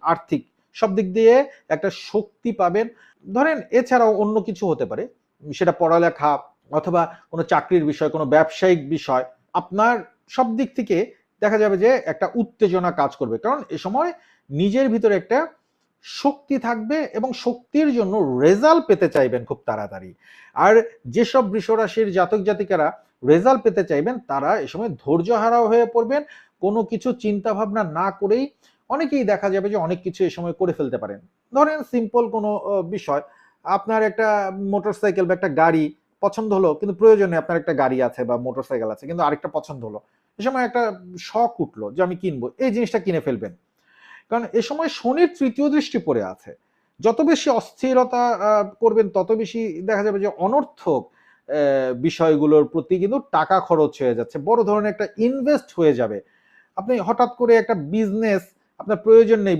আর্থিক সব দিক দিয়ে একটা শক্তি পাবেন। ধরেন এছাড়াও অন্য কিছু হতে পারে। সেটা পড়ালেখা অথবা কোনো চাকরির বিষয়, কোনো ব্যবসায়িক বিষয়। আপনার সব দিক থেকে দেখা যাবে যে একটা উত্তেজনা কাজ করবে। কারণ এ সময় নিজের ভিতরে একটা শক্তি থাকবে এবং শক্তির জন্য রেজাল্ট পেতে চাইবেন খুব তাড়াতাড়ি। আর যেসব বৃষরাশির জাতক জাতিকারা রেজাল্ট পেতে চাইবেন, তারা এ সময় ধৈর্য হারাও হয়ে পড়বেন। কোনো কিছু চিন্তা ভাবনা না করেই অনেকেই দেখা যাবে যে অনেক কিছু এ সময় করে ফেলতে পারেন। ধরেন সিম্পল কোনো বিষয়, আপনার একটা মোটরসাইকেল বা একটা গাড়ি পছন্দ হলো, কিন্তু প্রয়োজনে আপনার একটা গাড়ি আছে বা মোটরসাইকেল আছে, কিন্তু আরেকটা পছন্দ হলো। এ সময় একটা শখ উঠল যে আমি কিনবো, এই জিনিসটা কিনে ফেলবেন। কারণ এ সময় শনির তৃতীয় দৃষ্টি পড়ে আছে। যত বেশি অস্থিরতা করবেন, তত বেশি দেখা যাবে যে অনর্থক বিষয়গুলোর প্রতি কিন্তু টাকা খরচ হয়ে যাচ্ছে। বড় ধরনের একটা ইনভেস্ট হয়ে যাবে। আপনি হঠাৎ করে একটা বিজনেস আপনার প্রয়োজন নেই